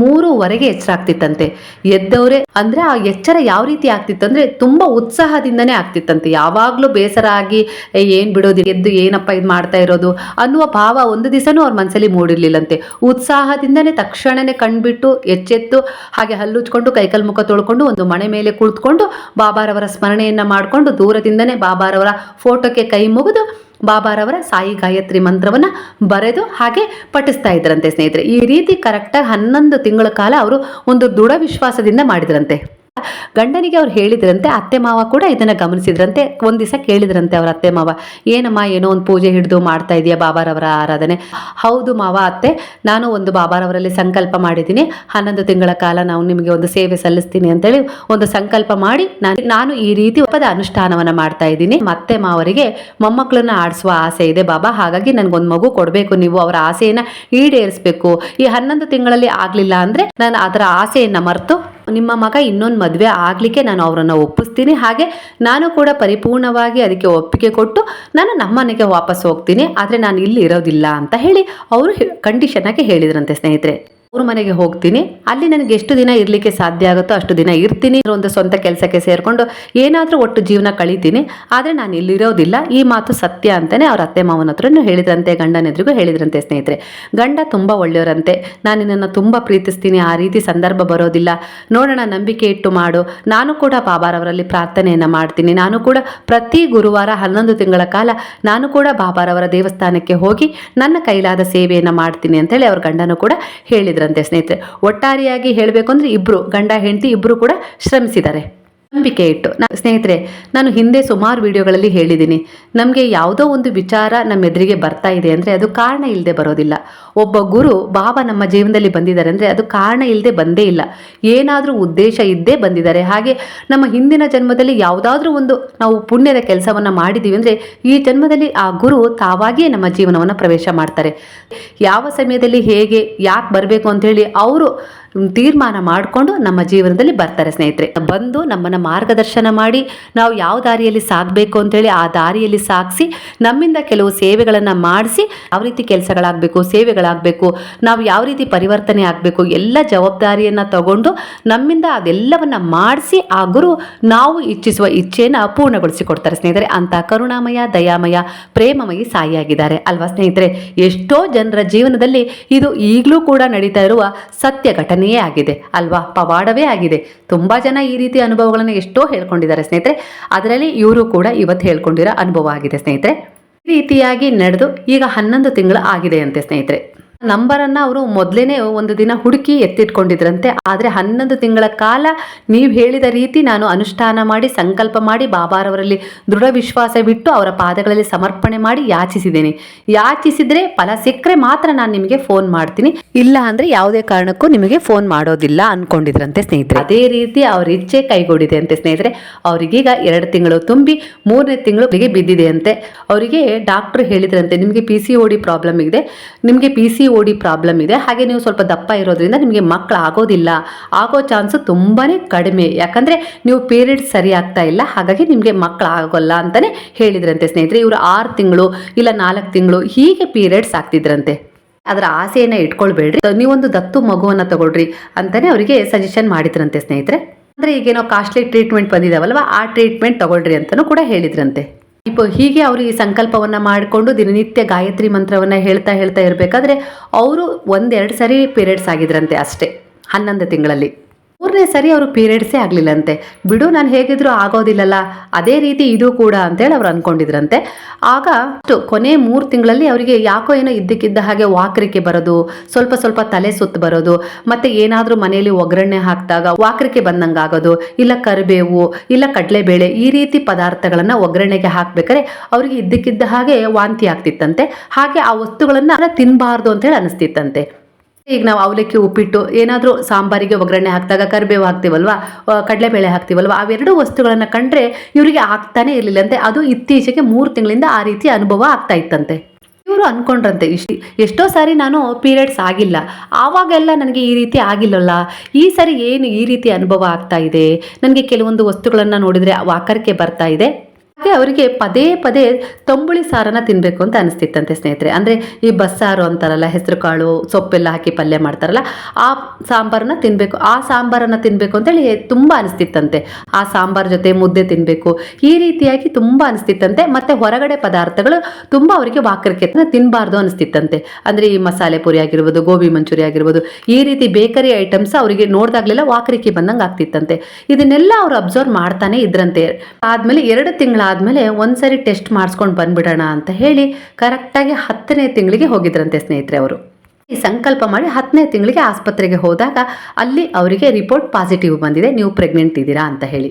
ಮೂರುವರೆಗೆ ಎಚ್ಚರ ಆಗ್ತಿತ್ತಂತೆ ಎದ್ದವರೇ ಅಂದ್ರೆ ಆ ಎಚ್ಚರ ಯಾವ ರೀತಿ ಆಗ್ತಿತ್ತಂದ್ರೆ ತುಂಬಾ ಉತ್ಸಾಹದಿಂದನೇ ಆಗ್ತಿತ್ತಂತೆ. ಯಾವಾಗ್ಲೂ ಬೇಸರ ಆಗಿ "ಏ, ಏನ್ ಬಿಡೋದು? ಎದ್ದು ಏನಪ್ಪ ಇದು ಮಾಡ್ತಾ ಇರೋದು? ಅನ್ನುವ ಭಾವ ಒಂದು ದಿವಸನೂ ಅವ್ರ ಮನಸ್ಸಲ್ಲಿ ಮೂಡಿರ್ಲಿಲ್ಲಂತೆ. ಉತ್ಸಾಹದಿಂದನೇ ತಕ್ಷಣನೇ ಕಣ್ಬಿಟ್ಟು ಎಚ್ಚೆತ್ತು ಹಾಗೆ ಹಲ್ಲುಚ್ಕೊಂಡು ಕೈಕಲ್ ಮುಖ ತೊಳ್ಕೊಂಡು ಒಂದು ಮನೆ ಮೇಲೆ ಕುಳಿತುಕೊಂಡು ಬಾಬಾರವರ ಸ್ಮರಣೆಯನ್ನ ಮಾಡಿಕೊಂಡು ದೂರದಿಂದನೇ ಬಾಬಾರವರ ಫೋಟೋಕ್ಕೆ ಕೈ ಮುಗಿದು ಬಾಬಾರವರ ಸಾಯಿ ಗಾಯತ್ರಿ ಮಂತ್ರವನ್ನು ಬರೆದು ಹಾಗೆ ಪಠಿಸ್ತಾ ಇದ್ರಂತೆ ಸ್ನೇಹಿತರೆ. ಈ ರೀತಿ ಕರೆಕ್ಟಾಗಿ ಹನ್ನೊಂದು ತಿಂಗಳ ಕಾಲ ಅವರು ಒಂದು ದೃಢ ವಿಶ್ವಾಸದಿಂದ ಮಾಡಿದ್ರಂತೆ. ಗಂಡನಿಗೆ ಅವ್ರು ಹೇಳಿದ್ರಂತೆ, ಅತ್ತೆ ಮಾವ ಕೂಡ ಇದನ್ನ ಗಮನಿಸಿದ್ರಂತೆ. ಒಂದ್ ದಿವಸ ಕೇಳಿದ್ರಂತೆ ಅವ್ರ ಅತ್ತೆ ಮಾವ, ಏನಮ್ಮ, ಏನೋ ಒಂದು ಪೂಜೆ ಹಿಡಿದು ಮಾಡ್ತಾ ಇದೆಯಾ ಬಾಬಾರವರ ಆರಾಧನೆ? ಹೌದು ಮಾವ ಅತ್ತೆ, ನಾನು ಒಂದು ಬಾಬಾರವರಲ್ಲಿ ಸಂಕಲ್ಪ ಮಾಡಿದ್ದೀನಿ. ಹನ್ನೊಂದು ತಿಂಗಳ ಕಾಲ ನಾವು ನಿಮಗೆ ಒಂದು ಸೇವೆ ಸಲ್ಲಿಸ್ತೀನಿ ಅಂತೇಳಿ ಒಂದು ಸಂಕಲ್ಪ ಮಾಡಿ ನಾನು ಈ ರೀತಿ ಒಪ್ಪದ ಅನುಷ್ಠಾನವನ್ನ ಮಾಡ್ತಾ ಇದ್ದೀನಿ. ಮತ್ತೆ ಮಾವರಿಗೆ ಮೊಮ್ಮಕ್ಕಳನ್ನ ಆಡಿಸುವ ಆಸೆ ಇದೆ ಬಾಬಾ, ಹಾಗಾಗಿ ನನ್ಗೊಂದು ಮಗು ಕೊಡಬೇಕು. ನೀವು ಅವರ ಆಸೆಯನ್ನ ಈಡೇರಿಸಬೇಕು. ಈ ಹನ್ನೊಂದು ತಿಂಗಳಲ್ಲಿ ಆಗ್ಲಿಲ್ಲ ಅಂದ್ರೆ ನಾನು ಅದರ ಆಸೆಯನ್ನ ಮರೆತು, ನಿಮ್ಮ ಮಗ ಇನ್ನೊಂದು ಮದುವೆ ಆಗ್ಲಿಕ್ಕೆ ನಾನು ಅವರನ್ನು ಒಪ್ಪಿಸ್ತೀನಿ. ಹಾಗೆ ನಾನು ಕೂಡ ಪರಿಪೂರ್ಣವಾಗಿ ಅದಕ್ಕೆ ಒಪ್ಪಿಗೆ ಕೊಟ್ಟು ನಾನು ನಮ್ಮನೆಗೆ ವಾಪಸ್ ಹೋಗ್ತೀನಿ. ಆದರೆ ನಾನು ಇಲ್ಲಿ ಇರೋದಿಲ್ಲ ಅಂತ ಹೇಳಿ ಅವರು ಕಂಡೀಷನ್ ಆಗಿ ಹೇಳಿದ್ರಂತೆ ಸ್ನೇಹಿತರೆ. ಅವ್ರ ಮನೆಗೆ ಹೋಗ್ತೀನಿ. ಅಲ್ಲಿ ನನಗೆ ಎಷ್ಟು ದಿನ ಇರಲಿಕ್ಕೆ ಸಾಧ್ಯ ಆಗುತ್ತೋ ಅಷ್ಟು ದಿನ ಇರ್ತೀನಿ. ಒಂದು ಸ್ವಂತ ಕೆಲಸಕ್ಕೆ ಸೇರಿಕೊಂಡು ಏನಾದರೂ ಒಟ್ಟು ಜೀವನ ಕಳಿತೀನಿ. ಆದರೆ ನಾನು ಇಲ್ಲಿರೋದಿಲ್ಲ. ಈ ಮಾತು ಸತ್ಯ ಅಂತಲೇ ಅವ್ರ ಅತ್ತೆ ಮಾವನ ಹತ್ರನೂ ಹೇಳಿದ್ರಂತೆ, ಗಂಡನೆದ್ರಿಗೂ ಹೇಳಿದ್ರಂತೆ ಸ್ನೇಹಿತರೆ. ಗಂಡ ತುಂಬ ಒಳ್ಳೆಯವರಂತೆ. ನಾನು ನಿನ್ನನ್ನು ತುಂಬ ಪ್ರೀತಿಸ್ತೀನಿ. ಆ ರೀತಿ ಸಂದರ್ಭ ಬರೋದಿಲ್ಲ. ನೋಡೋಣ, ನಂಬಿಕೆ ಇಟ್ಟು ಮಾಡು. ನಾನು ಕೂಡ ಬಾಬಾರವರಲ್ಲಿ ಪ್ರಾರ್ಥನೆಯನ್ನು ಮಾಡ್ತೀನಿ. ನಾನು ಕೂಡ ಪ್ರತಿ ಗುರುವಾರ ಹನ್ನೊಂದು ತಿಂಗಳ ಕಾಲ ನಾನು ಕೂಡ ಬಾಬಾರವರ ದೇವಸ್ಥಾನಕ್ಕೆ ಹೋಗಿ ನನ್ನ ಕೈಲಾದ ಸೇವೆಯನ್ನು ಮಾಡ್ತೀನಿ ಅಂತೇಳಿ ಅವ್ರ ಗಂಡನೂ ಕೂಡ ಹೇಳಿದ್ರಂತೆ ಸ್ನೇಹಿತರೆ. ಒಟ್ಟಾರೆಯಾಗಿ ಹೇಳಬೇಕು ಅಂದರೆ ಇಬ್ಬರು ಗಂಡ ಹೆಂಡತಿ ಇಬ್ಬರು ಕೂಡ ಶ್ರಮಿಸಿದ್ದಾರೆ. ನಂಬಿಕೆ ಇಟ್ಟು. ಸ್ನೇಹಿತರೆ, ನಾನು ಹಿಂದೆ ಸುಮಾರು ವಿಡಿಯೋಗಳಲ್ಲಿ ಹೇಳಿದ್ದೀನಿ. ನಮಗೆ ಯಾವುದೋ ಒಂದು ವಿಚಾರ ನಮ್ಮ ಎದುರಿಗೆ ಬರ್ತಾ ಇದೆ ಅಂದರೆ ಅದು ಕಾರಣ ಇಲ್ಲದೆ ಬರೋದಿಲ್ಲ. ಒಬ್ಬ ಗುರು ಬಾಬಾ ನಮ್ಮ ಜೀವನದಲ್ಲಿ ಬಂದಿದ್ದಾರೆ ಅಂದರೆ ಅದು ಕಾರಣ ಇಲ್ಲದೆ ಬಂದೇ ಇಲ್ಲ. ಏನಾದರೂ ಉದ್ದೇಶ ಇದ್ದೇ ಬಂದಿದ್ದಾರೆ. ಹಾಗೆ ನಮ್ಮ ಹಿಂದಿನ ಜನ್ಮದಲ್ಲಿ ಯಾವುದಾದ್ರೂ ಒಂದು ನಾವು ಪುಣ್ಯದ ಕೆಲಸವನ್ನು ಮಾಡಿದ್ದೀವಿ ಅಂದರೆ ಈ ಜನ್ಮದಲ್ಲಿ ಆ ಗುರು ತಾವಾಗಿಯೇ ನಮ್ಮ ಜೀವನವನ್ನು ಪ್ರವೇಶ ಮಾಡ್ತಾರೆ. ಯಾವ ಸಮಯದಲ್ಲಿ ಹೇಗೆ, ಯಾಕೆ ಬರಬೇಕು ಅಂತೇಳಿ ಅವರು ತೀರ್ಮಾನ ಮಾಡಿಕೊಂಡು ನಮ್ಮ ಜೀವನದಲ್ಲಿ ಬರ್ತಾರೆ ಸ್ನೇಹಿತರೆ. ಬಂದು ನಮ್ಮನ್ನು ಮಾರ್ಗದರ್ಶನ ಮಾಡಿ, ನಾವು ಯಾವ ದಾರಿಯಲ್ಲಿ ಸಾಗಬೇಕು ಅಂತೇಳಿ ಆ ದಾರಿಯಲ್ಲಿ ಸಾಗಿಸಿ, ನಮ್ಮಿಂದ ಕೆಲವು ಸೇವೆಗಳನ್ನು ಮಾಡಿಸಿ, ಯಾವ ರೀತಿ ಕೆಲಸಗಳಾಗಬೇಕು, ಸೇವೆಗಳಾಗಬೇಕು, ನಾವು ಯಾವ ರೀತಿ ಪರಿವರ್ತನೆ ಆಗಬೇಕು, ಎಲ್ಲ ಜವಾಬ್ದಾರಿಯನ್ನು ತಗೊಂಡು ನಮ್ಮಿಂದ ಅದೆಲ್ಲವನ್ನ ಮಾಡಿಸಿ, ಆ ಗುರು ನಾವು ಇಚ್ಛಿಸುವ ಇಚ್ಛೆಯನ್ನು ಪೂರ್ಣಗೊಳಿಸಿಕೊಡ್ತಾರೆ ಸ್ನೇಹಿತರೆ. ಅಂತ ಕರುಣಾಮಯ, ದಯಾಮಯ, ಪ್ರೇಮಮಯಿ ಸಾಯಿಯಾಗಿದ್ದಾರೆ ಅಲ್ವಾ ಸ್ನೇಹಿತರೆ? ಎಷ್ಟೋ ಜನರ ಜೀವನದಲ್ಲಿ ಇದು ಈಗಲೂ ಕೂಡ ನಡೀತಾ ಇರುವ ಸತ್ಯ ಘಟನೆಯೇ ಆಗಿದೆ. ಅಲ್ವಾ? ಪವಾಡವೇ ಆಗಿದೆ. ತುಂಬಾ ಜನ ಈ ರೀತಿ ಅನುಭವಗಳನ್ನು ಎಷ್ಟೋ ಹೇಳ್ಕೊಂಡಿದ್ದಾರೆ ಸ್ನೇಹಿತರೆ. ಅದರಲ್ಲಿ ಇವರು ಕೂಡ ಇವತ್ತು ಹೇಳ್ಕೊಂಡಿರೋ ಅನುಭವ ಆಗಿದೆ ಸ್ನೇಹಿತರೆ. ಈ ರೀತಿಯಾಗಿ ನಡೆದು ಈಗ ಹನ್ನೊಂದು ತಿಂಗಳು ಆಗಿದೆ ಅಂತೆ ಸ್ನೇಹಿತರೆ. ನಂಬರನ್ನು ಅವರು ಮೊದ್ಲೇನೆ ಒಂದು ದಿನ ಹುಡುಕಿ ಎತ್ತಿಟ್ಕೊಂಡಿದ್ರಂತೆ. ಆದರೆ ಹನ್ನೊಂದು ತಿಂಗಳ ಕಾಲ ನೀವು ಹೇಳಿದ ರೀತಿ ನಾನು ಅನುಷ್ಠಾನ ಮಾಡಿ, ಸಂಕಲ್ಪ ಮಾಡಿ, ಬಾಬಾರವರಲ್ಲಿ ದೃಢ ವಿಶ್ವಾಸ ಬಿಟ್ಟು ಅವರ ಪಾದಗಳಲ್ಲಿ ಸಮರ್ಪಣೆ ಮಾಡಿ ಯಾಚಿಸಿದ್ದೇನೆ. ಯಾಚಿಸಿದ್ರೆ ಫಲ ಸಿಕ್ಕರೆ ಮಾತ್ರ ನಾನು ನಿಮಗೆ ಫೋನ್ ಮಾಡ್ತೀನಿ. ಇಲ್ಲ ಅಂದ್ರೆ ಯಾವುದೇ ಕಾರಣಕ್ಕೂ ನಿಮಗೆ ಫೋನ್ ಮಾಡೋದಿಲ್ಲ ಅನ್ಕೊಂಡಿದ್ರಂತೆ ಸ್ನೇಹಿತರೆ. ಅದೇ ರೀತಿ ಅವ್ರ ಇಚ್ಛೆ ಕೈಗೊಂಡಿದೆ ಅಂತೆ ಸ್ನೇಹಿತರೆ. ಅವರಿಗೀಗ ಎರಡು ತಿಂಗಳು ತುಂಬಿ ಮೂರನೇ ತಿಂಗಳು ಬಿದ್ದಿದೆ ಅಂತೆ. ಅವರಿಗೆ ಡಾಕ್ಟರ್ ಹೇಳಿದ್ರಂತೆ, ನಿಮಗೆ P C O D problem ಇದೆ. ನಿಮಗೆ P C O D problem ಇದೆ. ಹಾಗೆ ನೀವು ಸ್ವಲ್ಪ ದಪ್ಪ ಇರೋದ್ರಿಂದ ನಿಮಗೆ ಮಕ್ಕಳು ಆಗೋದಿಲ್ಲ. ಆಗೋ ಚಾನ್ಸ್ ತುಂಬಾ ಕಡಿಮೆ. ಯಾಕಂದರೆ ನೀವು ಪೀರಿಯಡ್ಸ್ ಸರಿ ಆಗ್ತಾ ಇಲ್ಲ. ಹಾಗಾಗಿ ನಿಮಗೆ ಮಕ್ಕಳು ಆಗೋಲ್ಲ ಅಂತಲೇ ಹೇಳಿದ್ರಂತೆ ಸ್ನೇಹಿತರೆ. ಇವರು ಆರು ತಿಂಗಳು ಇಲ್ಲ ನಾಲ್ಕು ತಿಂಗಳು ಹೀಗೆ ಪೀರಿಯಡ್ಸ್ ಆಗ್ತಿದ್ರಂತೆ. ಅದರ ಆಸೆಯನ್ನು ಇಟ್ಕೊಳ್ಬೇಡ್ರಿ. ನೀವೊಂದು ದತ್ತು ಮಗುವನ್ನು ತಗೊಳ್ರಿ ಅಂತಾನೆ ಅವರಿಗೆ ಸಜೆಷನ್ ಮಾಡಿದ್ರಂತೆ ಸ್ನೇಹಿತರೆ. ಅಂದ್ರೆ ಈಗೇನೋ ಕಾಸ್ಟ್ಲಿ ಟ್ರೀಟ್ಮೆಂಟ್ ಬಂದಿದ್ದಾವಲ್ವ ಆ ಟ್ರೀಟ್ಮೆಂಟ್ ತಗೊಳ್ರಿ ಅಂತಲೂ ಕೂಡ ಹೇಳಿದ್ರಂತೆ. ಹೀಗೆ ಅವರು ಈ ಸಂಕಲ್ಪವನ್ನ ಮಾಡಿಕೊಂಡು ದಿನನಿತ್ಯ ಗಾಯತ್ರಿ ಮಂತ್ರವನ್ನ ಹೇಳ್ತಾ ಹೇಳ್ತಾ ಇರಬೇಕಾದ್ರೆ, ಅವರು ಒಂದೆರಡು ಸರಿ ಪೀರಿಯಡ್ಸ್ ಆಗಿದ್ರಂತೆ ಅಷ್ಟೇ, ಹನ್ನೊಂದು ತಿಂಗಳಲ್ಲಿ. ಮೂರನೇ ಸರಿ ಅವರು ಪೀರಿಯಡ್ಸೇ ಆಗಲಿಲ್ಲಂತೆ. ಬಿಡು, ನಾನು ಹೇಗಿದ್ರು ಆಗೋದಿಲ್ಲಲ್ಲ. ಅದೇ ರೀತಿ ಇದು ಕೂಡ ಅಂತೇಳಿ ಅವ್ರು ಅನ್ಕೊಂಡಿದ್ರಂತೆ. ಆಗ ಅಷ್ಟು ಕೊನೆ ಮೂರು ತಿಂಗಳಲ್ಲಿ ಅವರಿಗೆ ಯಾಕೋ ಏನೋ ಇದ್ದಕ್ಕಿದ್ದ ಹಾಗೆ ವಾಕರಿಕೆ ಬರೋದು, ಸ್ವಲ್ಪ ಸ್ವಲ್ಪ ತಲೆ ಸುತ್ತು ಬರೋದು, ಮತ್ತೆ ಏನಾದರೂ ಮನೆಯಲ್ಲಿ ಒಗ್ಗರಣೆ ಹಾಕಿದಾಗ ವಾಕರಿಕೆ ಬಂದಂಗೆ ಆಗೋದು, ಇಲ್ಲ ಕರಿಬೇವು, ಇಲ್ಲ ಕಡಲೆಬೇಳೆ, ಈ ರೀತಿ ಪದಾರ್ಥಗಳನ್ನು ಒಗ್ಗರಣೆಗೆ ಹಾಕಬೇಕಾದ್ರೆ ಅವರಿಗೆ ಇದ್ದಕ್ಕಿದ್ದ ಹಾಗೆ ವಾಂತಿ ಆಗ್ತಿತ್ತಂತೆ. ಹಾಗೆ ಆ ವಸ್ತುಗಳನ್ನು ತಿನ್ನಬಾರ್ದು ಅಂತೇಳಿ ಅನಿಸ್ತಿತ್ತಂತೆ ಈಗ ನಾವು ಅವಲಕ್ಕಿ, ಉಪ್ಪಿಟ್ಟು, ಏನಾದರೂ ಸಾಂಬಾರಿಗೆ ಒಗ್ಗರಣೆ ಹಾಕಿದಾಗ, ಕರಿಬೇವು ಹಾಕ್ತೀವಲ್ವಾ ಕಡಲೆಬೇಳೆ ಹಾಕ್ತೀವಲ್ವಾ, ಅವೆರಡು ವಸ್ತುಗಳನ್ನು ಕಂಡ್ರೆ ಇವರಿಗೆ ಆಗ್ತಾನೆ ಇರಲಿಲ್ಲಂತೆ ಅದು ಇತ್ತೀಚೆಗೆ ಮೂರು ತಿಂಗಳಿಂದ ಆ ರೀತಿ ಅನುಭವ ಆಗ್ತಾ ಇತ್ತಂತೆ. ಇವರು ಅನ್ಕೊಂಡ್ರಂತೆ, ಇಷ್ಟು, ಎಷ್ಟೋ ಸಾರಿ ನಾನು ಪೀರಿಯಡ್ಸ್ ಆಗಿಲ್ಲ, ಆವಾಗೆಲ್ಲ ನನಗೆ ಈ ರೀತಿ ಆಗಿಲ್ಲಲ್ಲ, ಈ ಸಾರಿ ಏನು ಈ ರೀತಿ ಅನುಭವ ಆಗ್ತಾ ಇದೆ, ನನಗೆ ಕೆಲವೊಂದು ವಸ್ತುಗಳನ್ನು ನೋಡಿದರೆ ವಾಕರಿಕೆ ಬರ್ತಾ ಇದೆ. ಹಾಗೆ ಅವರಿಗೆ ಪದೇ ಪದೇ ತಂಬುಳಿ ಸಾರನ್ನ ತಿನ್ನಬೇಕು ಅಂತ ಅನಿಸ್ತಿತ್ತಂತೆ ಸ್ನೇಹಿತರೆ. ಅಂದರೆ ಈ ಬಸ್ಸಾರು ಅಂತಾರಲ್ಲ, ಹೆಸರು ಕಾಳು, ಸೊಪ್ಪೆಲ್ಲ ಹಾಕಿ ಪಲ್ಯ ಮಾಡ್ತಾರಲ್ಲ, ಆ ಸಾಂಬಾರನ್ನ ತಿನ್ನಬೇಕು ಆ ಸಾಂಬಾರನ್ನ ತಿನ್ನಬೇಕು ಅಂತೇಳಿ ತುಂಬ ಅನಿಸ್ತಿತ್ತಂತೆ. ಆ ಸಾಂಬಾರ್ ಜೊತೆ ಮುದ್ದೆ ತಿನ್ನಬೇಕು ಈ ರೀತಿಯಾಗಿ ತುಂಬ ಅನಿಸ್ತಿತ್ತಂತೆ. ಮತ್ತೆ ಹೊರಗಡೆ ಪದಾರ್ಥಗಳು ತುಂಬ ಅವರಿಗೆ ವಾಕರಿಕೆ ತಿನ್ಬಾರ್ದು ಅನಿಸ್ತಿತ್ತಂತೆ. ಅಂದ್ರೆ ಈ ಮಸಾಲೆ ಪುರಿ ಆಗಿರ್ಬೋದು, ಗೋಬಿ ಮಂಚೂರಿ ಆಗಿರ್ಬೋದು, ಈ ರೀತಿ ಬೇಕರಿ ಐಟಮ್ಸ್ ಅವರಿಗೆ ನೋಡಿದಾಗಲೆಲ್ಲ ವಾಕರಿಕೆ ಬಂದಂಗೆ ಆಗ್ತಿತ್ತಂತೆ. ಇದನ್ನೆಲ್ಲ ಅವರು ಅಬ್ಸರ್ವ್ ಮಾಡ್ತಾನೆ ಇದ್ರಂತೆ. ಆದ್ಮೇಲೆ ಎರಡು ತಿಂಗಳಾದಮೇಲೆ ಒಂದ್ಸರಿ ಟೆಸ್ಟ್ ಮಾಡಿಸ್ಕೊಂಡು ಬಂದ್ಬಿಡೋಣ ಅಂತ ಹೇಳಿ ಕರೆಕ್ಟಾಗಿ ಹತ್ತನೇ ತಿಂಗಳಿಗೆ ಹೋಗಿದ್ರಂತೆ ಸ್ನೇಹಿತರೆ ಅವರು. ಈ ಸಂಕಲ್ಪ ಮಾಡಿ ಹತ್ತನೇ ತಿಂಗಳಿಗೆ ಆಸ್ಪತ್ರೆಗೆ ಹೋದಾಗ ಅಲ್ಲಿ ಅವರಿಗೆ ರಿಪೋರ್ಟ್ ಪಾಸಿಟಿವ್ ಬಂದಿದೆ, ನೀವು ಪ್ರೆಗ್ನೆಂಟ್ ಇದ್ದೀರಾ ಅಂತ ಹೇಳಿ.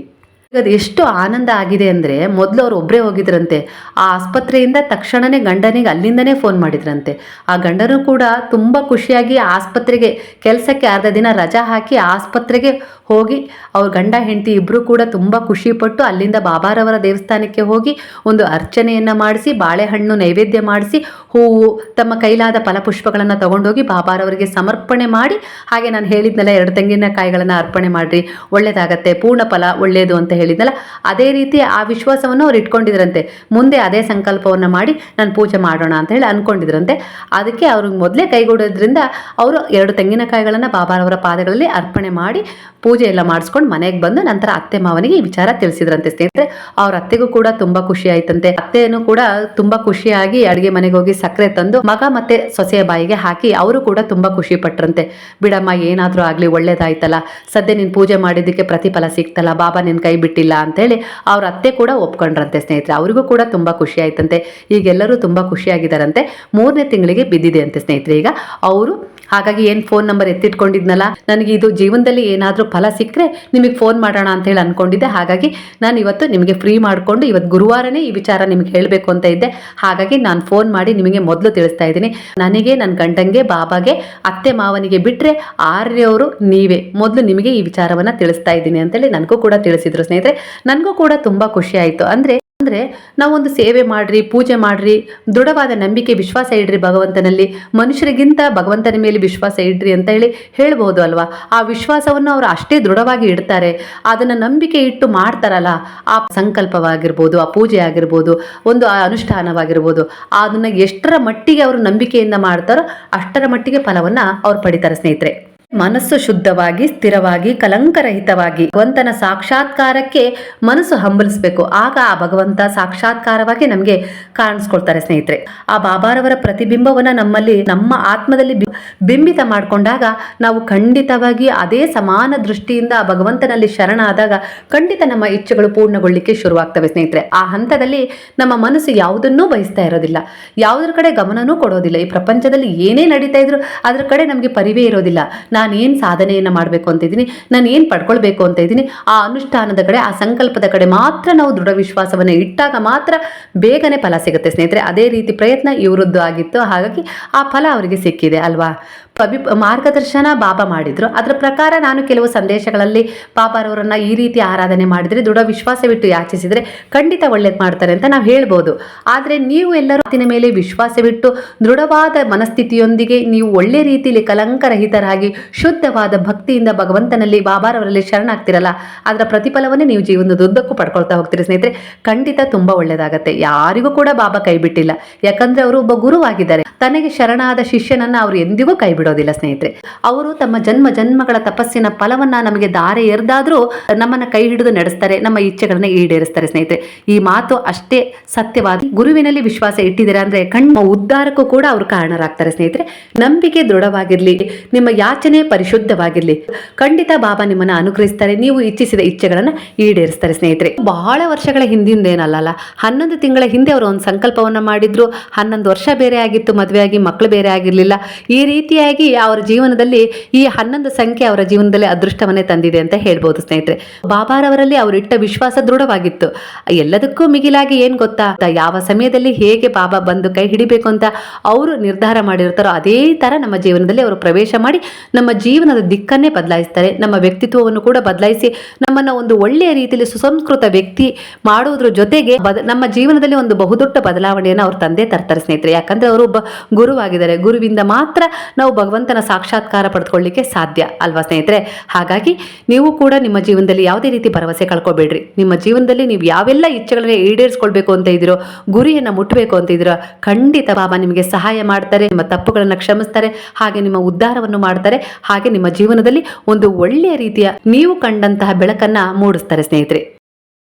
ಅದು ಎಷ್ಟು ಆನಂದ ಆಗಿದೆ ಅಂದರೆ ಮೊದಲು ಅವ್ರು ಒಬ್ಬರೇ ಹೋಗಿದ್ರಂತೆ. ಆ ಆಸ್ಪತ್ರೆಯಿಂದ ತಕ್ಷಣನೇ ಗಂಡನಿಗೆ ಅಲ್ಲಿಂದನೇ ಫೋನ್ ಮಾಡಿದ್ರಂತೆ. ಆ ಗಂಡನು ಕೂಡ ತುಂಬ ಖುಷಿಯಾಗಿ ಆಸ್ಪತ್ರೆಗೆ ಕೆಲಸಕ್ಕೆ ಅರ್ಧ ದಿನ ರಜಾ ಹಾಕಿ ಆಸ್ಪತ್ರೆಗೆ ಹೋಗಿ, ಅವ್ರ ಗಂಡ ಹೆಂಡತಿ ಇಬ್ಬರು ಕೂಡ ತುಂಬ ಖುಷಿಪಟ್ಟು ಅಲ್ಲಿಂದ ಬಾಬಾರವರ ದೇವಸ್ಥಾನಕ್ಕೆ ಹೋಗಿ ಒಂದು ಅರ್ಚನೆಯನ್ನು ಮಾಡಿಸಿ, ಬಾಳೆಹಣ್ಣು ನೈವೇದ್ಯ ಮಾಡಿಸಿ, ಹೂವು, ತಮ್ಮ ಕೈಲಾದ ಫಲಪುಷ್ಪಗಳನ್ನು ತಗೊಂಡೋಗಿ ಬಾಬಾರವರಿಗೆ ಸಮರ್ಪಣೆ ಮಾಡಿ, ಹಾಗೆ ನಾನು ಹೇಳಿದ್ನಲ್ಲ ಎರಡು ತೆಂಗಿನಕಾಯಿಗಳನ್ನು ಅರ್ಪಣೆ ಮಾಡಿರಿ, ಒಳ್ಳೇದಾಗತ್ತೆ, ಪೂರ್ಣ ಫಲ ಒಳ್ಳೆಯದು ಅಂತ ಹೇಳಿದ್ನಲ್ಲ, ಅದೇ ರೀತಿ ಆ ವಿಶ್ವಾಸವನ್ನು ಅವ್ರು ಇಟ್ಕೊಂಡಿದ್ರಂತೆ. ಮುಂದೆ ಅದೇ ಸಂಕಲ್ಪವನ್ನು ಮಾಡಿ ನಾನು ಪೂಜೆ ಮಾಡೋಣ ಅಂತ ಹೇಳಿ ಅನ್ಕೊಂಡಿದ್ರಂತೆ. ಅದಕ್ಕೆ ಅವ್ರಿಗೆ ಮೊದಲೇ ಕೈಗೂಡೋದ್ರಿಂದ ಅವರು ಎರಡು ತೆಂಗಿನಕಾಯಿಗಳನ್ನು ಬಾಬಾರವರ ಪಾದಗಳಲ್ಲಿ ಅರ್ಪಣೆ ಮಾಡಿ ಪೂಜೆ ಎಲ್ಲ ಮಾಡಿಸ್ಕೊಂಡು ಮನೆಗೆ ಬಂದು ನಂತರ ಅತ್ತೆ ಮಾವನಿಗೆ ಈ ವಿಚಾರ ತಿಳಿಸಿದ್ರಂತೆ. ಸ್ನೇಹಿತರೆ, ಅವ್ರ ಅತ್ತೆಗೂ ಕೂಡ ತುಂಬಾ ಖುಷಿ ಆಯ್ತಂತೆ. ಅತ್ತೆಯನ್ನು ಕೂಡ ತುಂಬಾ ಖುಷಿಯಾಗಿ ಅಡುಗೆ ಮನೆಗೆ ಹೋಗಿ ಸಕ್ಕರೆ ತಂದು ಮಗ ಮತ್ತೆ ಸೊಸೆಯ ಬಾಯಿಗೆ ಹಾಕಿ ಅವರು ಕೂಡ ತುಂಬಾ ಖುಷಿ ಪಟ್ರಂತೆ. ಬಿಡಮ್ಮ, ಏನಾದರೂ ಆಗಲಿ, ಒಳ್ಳೇದಾಯ್ತಲ್ಲ. ಸದ್ಯ ನೀನು ಪೂಜೆ ಮಾಡಿದ್ದಕ್ಕೆ ಪ್ರತಿಫಲ ಸಿಕ್ತಲ್ಲ. ಬಾಬಾ ನಿನ್ನ ಕೈ ಬಿಟ್ಟಿಲ್ಲ ಅಂತೇಳಿ ಅವ್ರ ಅತ್ತೆ ಕೂಡ ಒಪ್ಕೊಂಡ್ರಂತೆ ಸ್ನೇಹಿತರೆ. ಅವರಿಗೂ ಕೂಡ ತುಂಬ ಖುಷಿ ಆಯ್ತಂತೆ. ಈಗೆಲ್ಲರೂ ತುಂಬ ಖುಷಿಯಾಗಿದ್ದಾರಂತೆ. ಮೂರನೇ ತಿಂಗಳಿಗೆ ಬಿದ್ದಿದೆ ಅಂತೆ ಸ್ನೇಹಿತರೆ. ಈಗ ಅವರು ಹಾಗಾಗಿ ಏನು ಫೋನ್ ನಂಬರ್ ಎತ್ತಿಟ್ಕೊಂಡಿದ್ನಲ್ಲ, ನನಗೆ ಇದು ಜೀವನದಲ್ಲಿ ಏನಾದರೂ ಫಲ ಸಿಕ್ಕರೆ ನಿಮಗೆ ಫೋನ್ ಮಾಡೋಣ ಅಂತ ಹೇಳಿ ಅನ್ಕೊಂಡಿದ್ದೆ. ಹಾಗಾಗಿ ನಾನು ಇವತ್ತು ನಿಮಗೆ ಫ್ರೀ ಮಾಡಿಕೊಂಡು ಇವತ್ತು ಗುರುವಾರನೇ ಈ ವಿಚಾರ ನಿಮಗೆ ಹೇಳಬೇಕು ಅಂತ ಇದ್ದೆ. ಹಾಗಾಗಿ ನಾನು ಫೋನ್ ಮಾಡಿ ನಿಮಗೆ ಮೊದಲು ತಿಳಿಸ್ತಾ ಇದ್ದೀನಿ. ನನಗೆ ನನ್ನ ಗಂಡಂಗೆ, ಬಾಬಾಗೆ, ಅತ್ತೆ ಮಾವನಿಗೆ ಬಿಟ್ಟರೆ ಆರ್ಯವರು ನೀವೇ ಮೊದಲು ನಿಮಗೆ ಈ ವಿಚಾರವನ್ನು ತಿಳಿಸ್ತಾ ಇದ್ದೀನಿ ಅಂತೇಳಿ ನನಗೂ ಕೂಡ ತಿಳಿಸಿದ್ರು ಸ್ನೇಹಿತರೆ. ನನಗೂ ಕೂಡ ತುಂಬ ಖುಷಿ ಆಯಿತು. ಅಂದರೆ ಅಂದರೆ ನಾವೊಂದು ಸೇವೆ ಮಾಡ್ರಿ, ಪೂಜೆ ಮಾಡ್ರಿ, ದೃಢವಾದ ನಂಬಿಕೆ, ವಿಶ್ವಾಸ ಇಡ್ರಿ ಭಗವಂತನಲ್ಲಿ. ಮನುಷ್ಯರಿಗಿಂತ ಭಗವಂತನ ಮೇಲೆ ವಿಶ್ವಾಸ ಇಡ್ರಿ ಅಂತ ಹೇಳಿ ಹೇಳ್ಬೋದು ಅಲ್ವಾ? ಆ ವಿಶ್ವಾಸವನ್ನು ಅವರು ಅಷ್ಟೇ ದೃಢವಾಗಿ ಇಡ್ತಾರೆ. ಅದನ್ನು ನಂಬಿಕೆ ಇಟ್ಟು ಮಾಡ್ತಾರಲ್ಲ, ಆ ಸಂಕಲ್ಪವಾಗಿರ್ಬೋದು, ಆ ಪೂಜೆ ಆಗಿರ್ಬೋದು, ಒಂದು ಆ ಅನುಷ್ಠಾನವಾಗಿರ್ಬೋದು, ಅದನ್ನು ಎಷ್ಟರ ಮಟ್ಟಿಗೆ ಅವರು ನಂಬಿಕೆಯಿಂದ ಮಾಡ್ತಾರೋ ಅಷ್ಟರ ಮಟ್ಟಿಗೆ ಫಲವನ್ನು ಅವ್ರು ಪಡಿತಾರೆ ಸ್ನೇಹಿತರೆ. ಮನಸ್ಸು ಶುದ್ಧವಾಗಿ, ಸ್ಥಿರವಾಗಿ, ಕಲಂಕರಹಿತವಾಗಿ. ಭಗವಂತನ ಸಾಕ್ಷಾತ್ಕಾರಕ್ಕೆ ಮನಸ್ಸು ಹಂಬಲಿಸಬೇಕು. ಆಗ ಆ ಭಗವಂತ ಸಾಕ್ಷಾತ್ಕಾರವಾಗಿ ನಮಗೆ ಕಾಣಿಸ್ಕೊಳ್ತಾರೆ ಸ್ನೇಹಿತರೆ. ಆ ಬಾಬಾರವರ ಪ್ರತಿಬಿಂಬವನ್ನ ನಮ್ಮಲ್ಲಿ, ನಮ್ಮ ಆತ್ಮದಲ್ಲಿ ಬಿಂಬಿತ ಮಾಡಿಕೊಂಡಾಗ ನಾವು ಖಂಡಿತವಾಗಿ ಅದೇ ಸಮಾನ ದೃಷ್ಟಿಯಿಂದ ಆ ಭಗವಂತನಲ್ಲಿ ಶರಣ ಆದಾಗ ಖಂಡಿತ ನಮ್ಮ ಇಚ್ಛೆಗಳು ಪೂರ್ಣಗೊಳ್ಳಿಕ್ಕೆ ಶುರುವಾಗ್ತವೆ ಸ್ನೇಹಿತರೆ. ಆ ಹಂತದಲ್ಲಿ ನಮ್ಮ ಮನಸ್ಸು ಯಾವುದನ್ನೂ ಬಯಸ್ತಾ ಇರೋದಿಲ್ಲ. ಯಾವುದ್ರ ಕಡೆ ಗಮನನೂ ಕೊಡೋದಿಲ್ಲ. ಈ ಪ್ರಪಂಚದಲ್ಲಿ ಏನೇ ನಡೀತಾ ಇದ್ರು ಅದ್ರ ಕಡೆ ನಮಗೆ ಪರಿವೇ ಇರೋದಿಲ್ಲ. ನಾನು ಏನು ಸಾಧನೆಯನ್ನು ಮಾಡಬೇಕು ಅಂತ ಇದ್ದೀನಿ ನಾನು ಏನು ಪಡ್ಕೊಳ್ಬೇಕು ಅಂತ ಇದ್ದೀನಿ, ಆ ಅನುಷ್ಠಾನದ ಕಡೆ, ಆ ಸಂಕಲ್ಪದ ಕಡೆ ಮಾತ್ರ ನಾವು ದೃಢ ವಿಶ್ವಾಸವನ್ನು ಇಟ್ಟಾಗ ಮಾತ್ರ ಬೇಗನೆ ಫಲ ಸಿಗುತ್ತೆ ಸ್ನೇಹಿತರೆ. ಅದೇ ರೀತಿ ಪ್ರಯತ್ನ ಇವರದ್ದು ಆಗಿತ್ತು, ಹಾಗಾಗಿ ಆ ಫಲ ಅವರಿಗೆ ಸಿಕ್ಕಿದೆ ಅಲ್ವಾ? ಪಬಿ ಮಾರ್ಗದರ್ಶನ ಬಾಬಾ ಮಾಡಿದ್ರು. ಅದರ ಪ್ರಕಾರ ನಾನು ಕೆಲವು ಸಂದೇಶಗಳಲ್ಲಿ ಬಾಬಾರವರನ್ನ ಈ ರೀತಿ ಆರಾಧನೆ ಮಾಡಿದರೆ, ದೃಢ ವಿಶ್ವಾಸವಿಟ್ಟು ಯಾಚಿಸಿದರೆ ಖಂಡಿತ ಒಳ್ಳೇದು ಮಾಡ್ತಾರೆ ಅಂತ ನಾವು ಹೇಳ್ಬೋದು. ಆದರೆ ನೀವು ಎಲ್ಲರೂ ಮಾತಿನ ಮೇಲೆ ವಿಶ್ವಾಸವಿಟ್ಟು, ದೃಢವಾದ ಮನಸ್ಥಿತಿಯೊಂದಿಗೆ ನೀವು ಒಳ್ಳೆ ರೀತಿಯಲ್ಲಿ ಕಲಂಕರಹಿತರಾಗಿ, ಶುದ್ಧವಾದ ಭಕ್ತಿಯಿಂದ ಭಗವಂತನಲ್ಲಿ ಬಾಬಾರವರಲ್ಲಿ ಶರಣಾಗ್ತಿರಲ್ಲ, ಅದರ ಪ್ರತಿಫಲವನ್ನೇ ನೀವು ಜೀವನದ ಉದ್ದಕ್ಕೂ ಪಡ್ಕೊಳ್ತಾ ಹೋಗ್ತೀರಿ ಸ್ನೇಹಿತರೆ. ಖಂಡಿತ ತುಂಬ ಒಳ್ಳೆಯದಾಗತ್ತೆ ಯಾರಿಗೂ ಕೂಡ ಬಾಬಾ ಕೈ ಬಿಟ್ಟಿಲ್ಲ. ಯಾಕಂದ್ರೆ ಅವರು ಒಬ್ಬ ಗುರುವಾಗಿದ್ದಾರೆ. ತನಗೆ ಶರಣಾದ ಶಿಷ್ಯನನ್ನ ಅವರು ಎಂದಿಗೂ ಕೈ ಬಿಡೋದಿಲ್ಲ ಸ್ನೇಹಿತರೆ. ಅವರು ತಮ್ಮ ಜನ್ಮ ಜನ್ಮಗಳ ತಪಸ್ಸಿನ ಫಲವನ್ನ ನಮಗೆ ದಾರೆ ಎರೆದಾದ್ರೂ ನಮ್ಮನ್ನ ಕೈ ಹಿಡಿದು ನಡೆಸ್ತಾರೆ, ನಮ್ಮ ಇಚ್ಛೆಗಳನ್ನ ಈಡೇರಿಸ್ತಾರೆ ಸ್ನೇಹಿತರೆ. ಈ ಮಾತು ಅಷ್ಟೇ ಸತ್ಯವಾದ ಗುರುವಿನಲ್ಲಿ ವಿಶ್ವಾಸ ಇಟ್ಟಿದ್ದೀರಾ ಅಂದ್ರೆ ಕಣ್ಣ ಉದ್ಧಾರಕ್ಕೂ ಕೂಡ ಅವರು ಕಾರಣರಾಗ್ತಾರೆ ಸ್ನೇಹಿತರೆ. ನಂಬಿಕೆ ದೃಢವಾಗಿರ್ಲಿ, ನಿಮ್ಮ ಯಾಚನೆ ಪರಿಶುದ್ಧವಾಗಿರ್ಲಿ, ಖಂಡಿತ ಬಾಬಾ ನಿಮ್ಮನ್ನ ಅನುಗ್ರಹಿಸ್ತಾರೆ, ನೀವು ಇಚ್ಛಿಸಿದ ಇಚ್ಛೆಗಳನ್ನ ಈಡೇರಿಸ್ತಾರೆ ಸ್ನೇಹಿತರೆ. ಬಹಳ ವರ್ಷಗಳ ಹಿಂದಿಂದ ಏನಲ್ಲ ಹನ್ನೊಂದು ತಿಂಗಳ ಹಿಂದೆ ಅವರು ಒಂದು ಸಂಕಲ್ಪವನ್ನ ಮಾಡಿದ್ರು, ಹನ್ನೊಂದು ವರ್ಷ ಬೇರೆ ಆಗಿತ್ತು ಮದುವೆ ಆಗಿ ಮಕ್ಕಳು ಬೇರೆ ಆಗಿರ್ಲಿಲ್ಲ. ಈ ರೀತಿಯಾಗಿ ಅವರ ಜೀವನದಲ್ಲಿ ಈ ಹನ್ನೊಂದು ಸಂಖ್ಯೆ ಅವರ ಜೀವನದಲ್ಲಿ ಅದೃಷ್ಟವನ್ನೇ ತಂದಿದೆ ಅಂತ ಹೇಳ್ಬೋದು ಸ್ನೇಹಿತರೆ. ಬಾಬಾರವರಲ್ಲಿ ಅವರು ಇಟ್ಟ ವಿಶ್ವಾಸ ದೃಢವಾಗಿತ್ತು. ಎಲ್ಲದಕ್ಕೂ ಮಿಗಿಲಾಗಿ ಏನ್ ಗೊತ್ತಾ? ಯಾವ ಸಮಯದಲ್ಲಿ ಹೇಗೆ ಬಾಬಾ ಬಂದು ಕೈ ಹಿಡಿಬೇಕು ಅಂತ ಅವರು ನಿರ್ಧಾರ ಮಾಡಿರ್ತಾರೋ ಅದೇ ತರ ನಮ್ಮ ಜೀವನದಲ್ಲಿ ಅವರು ಪ್ರವೇಶ ಮಾಡಿ ನಮ್ಮ ಜೀವನದ ದಿಕ್ಕನ್ನೇ ಬದಲಾಯಿಸ್ತಾರೆ. ನಮ್ಮ ವ್ಯಕ್ತಿತ್ವವನ್ನು ಕೂಡ ಬದಲಾಯಿಸಿ ನಮ್ಮನ್ನ ಒಂದು ಒಳ್ಳೆಯ ರೀತಿಯಲ್ಲಿ ಸುಸಂಸ್ಕೃತ ವ್ಯಕ್ತಿ ಮಾಡುವುದ್ರ ಜೊತೆಗೆ ನಮ್ಮ ಜೀವನದಲ್ಲಿ ಒಂದು ಬಹುದೊಡ್ಡ ಬದಲಾವಣೆಯನ್ನು ಅವ್ರ ತಂದೆ ತರ್ತಾರೆ ಸ್ನೇಹಿತರೆ. ಯಾಕಂದ್ರೆ ಅವರು ಒಬ್ಬ ಗುರುವಾಗಿದ್ದಾರೆ. ಗುರುವಿಂದ ಮಾತ್ರ ನಾವು ಭಗವಂತನ ಸಾಕ್ಷಾತ್ಕಾರ ಪಡೆದುಕೊಳ್ಳಿಕ್ಕೆ ಸಾಧ್ಯ ಅಲ್ವಾ ಸ್ನೇಹಿತರೆ? ಹಾಗಾಗಿ ನೀವು ಕೂಡ ನಿಮ್ಮ ಜೀವನದಲ್ಲಿ ಯಾವುದೇ ರೀತಿ ಭರವಸೆ ಕಳ್ಕೊಬೇಡ್ರಿ. ನಿಮ್ಮ ಜೀವನದಲ್ಲಿ ನೀವು ಯಾವೆಲ್ಲ ಇಚ್ಛೆಗಳನ್ನ ಈಡೇರಿಸ್ಕೊಳ್ಬೇಕು ಅಂತ ಇದ್ದೀರೋ, ಗುರಿಯನ್ನು ಮುಟ್ಟಬೇಕು ಅಂತ ಇದ್ದೀರೋ, ಖಂಡಿತ ಬಾಬಾ ನಿಮಗೆ ಸಹಾಯ ಮಾಡ್ತಾರೆ, ನಿಮ್ಮ ತಪ್ಪುಗಳನ್ನು ಕ್ಷಮಿಸ್ತಾರೆ, ಹಾಗೆ ನಿಮ್ಮ ಉದ್ಧಾರವನ್ನು ಮಾಡ್ತಾರೆ, ಹಾಗೆ ನಿಮ್ಮ ಜೀವನದಲ್ಲಿ ಒಂದು ಒಳ್ಳೆಯ ರೀತಿಯ ನೀವು ಕಂಡಂತಹ ಬೆಳಕನ್ನು ಮೂಡಿಸ್ತಾರೆ ಸ್ನೇಹಿತರೆ.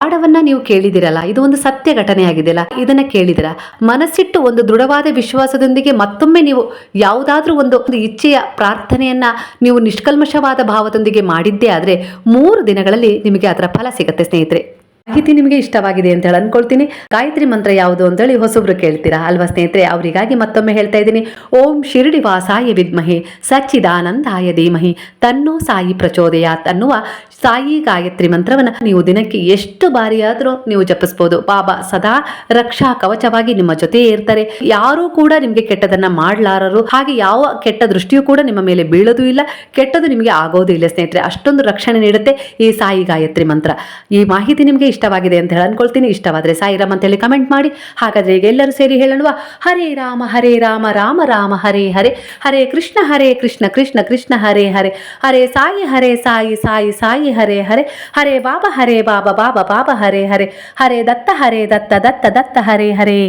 ಹಾಡವನ್ನ ನೀವು ಕೇಳಿದಿರಲ್ಲ, ಇದು ಒಂದು ಸತ್ಯ ಘಟನೆ ಆಗಿದೆಯಲ್ಲ ಇದನ್ನ ಕೇಳಿದಿರ. ಮನಸ್ಸಿಟ್ಟು ಒಂದು ದೃಢವಾದ ವಿಶ್ವಾಸದೊಂದಿಗೆ ಮತ್ತೊಮ್ಮೆ ನೀವು ಯಾವುದಾದ್ರೂ ಒಂದು ಒಂದು ಇಚ್ಛೆಯ ಪ್ರಾರ್ಥನೆಯನ್ನ ನೀವು ನಿಷ್ಕಲ್ಮಶವಾದ ಭಾವದೊಂದಿಗೆ ಮಾಡಿದ್ದೇ ಆದ್ರೆ ಮೂರು ದಿನಗಳಲ್ಲಿ ನಿಮಗೆ ಅದರ ಫಲ ಸಿಗುತ್ತೆ ಸ್ನೇಹಿತರೆ. ಮಾಹಿತಿ ನಿಮಗೆ ಇಷ್ಟವಾಗಿದೆ ಅಂತ ಹೇಳಿ ಅನ್ಕೊಳ್ತೀನಿ. ಗಾಯತ್ರಿ ಮಂತ್ರ ಯಾವುದು ಅಂತೇಳಿ ಹೊಸಬ್ರು ಕೇಳ್ತೀರಾ? ಅಲ್ವಾ ಸ್ನೇಹಿತರೆ? ಅವರಿಗಾಗಿ ಮತ್ತೊಮ್ಮೆ ಹೇಳ್ತಾ ಇದ್ದೀನಿ. ಓಂ ಶಿರಡಿ ವಾಸಾಯ ವಿದ್ಮಹಿ ಸಚ್ಚಿದಾನಂದಾಯ ಧೀಮಹಿ ತನ್ನೋ ಸಾಯಿ ಪ್ರಚೋದಯಾತ್ ಅನ್ನುವ ಸಾಯಿ ಗಾಯತ್ರಿ ಮಂತ್ರವನ್ನ ನೀವು ದಿನಕ್ಕೆ ಎಷ್ಟು ಬಾರಿಯಾದರೂ ನೀವು ಜಪಿಸ್ಬೋದು. ಬಾಬಾ ಸದಾ ರಕ್ಷಾ ಕವಚವಾಗಿ ನಿಮ್ಮ ಜೊತೆ ಇರ್ತಾರೆ. ಯಾರೂ ಕೂಡ ನಿಮಗೆ ಕೆಟ್ಟದನ್ನ ಮಾಡಲಾರರು. ಹಾಗೆ ಯಾವ ಕೆಟ್ಟ ದೃಷ್ಟಿಯೂ ಕೂಡ ನಿಮ್ಮ ಮೇಲೆ ಬೀಳೋದು ಇಲ್ಲ. ಕೆಟ್ಟದು ನಿಮಗೆ ಆಗೋದು ಇಲ್ಲ ಸ್ನೇಹಿತರೆ. ಅಷ್ಟೊಂದು ರಕ್ಷಣೆ ನೀಡುತ್ತೆ ಈ ಸಾಯಿ ಗಾಯತ್ರಿ ಮಂತ್ರ. ಈ ಮಾಹಿತಿ ನಿಮಗೆ ಇಷ್ಟವಾಗಿದೆ ಅಂತ ಹೇಳಿ ಅನ್ಕೊಳ್ತೀನಿ. ಇಷ್ಟವಾದರೆ ಸಾಯಿರಾಮ್ ಅಂತೇಳಿ ಕಮೆಂಟ್ ಮಾಡಿ. ಹಾಗಾದರೆ ಈಗ ಎಲ್ಲರೂ ಸೇರಿ ಹೇಳುವ ಹರೇ ರಾಮ ಹರೇ ರಾಮ ರಾಮ ರಾಮ, ಹರೇ ಹರೇ. ಹರೇ ಕೃಷ್ಣ ಹರೇ ಕೃಷ್ಣ ಕೃಷ್ಣ ಕೃಷ್ಣ, ಹರೇ ಹರೇ. ಹರೇ ಸಾಯಿ ಹರೇ ಸಾಯಿ ಸಾಯಿ ಸಾಯಿ, ಹರೇ ಹರೇ. ಹರೇ ಬಾಬಾ ಹರೇ ಬಾಬಾ ಬಾಬಾ ಬಾಬಾ, ಹರೇ ಹರೇ. ಹರೇ ದತ್ತ ಹರೇ ದತ್ತ ದತ್ತ ದತ್ತ, ಹರೇ ಹರೇ.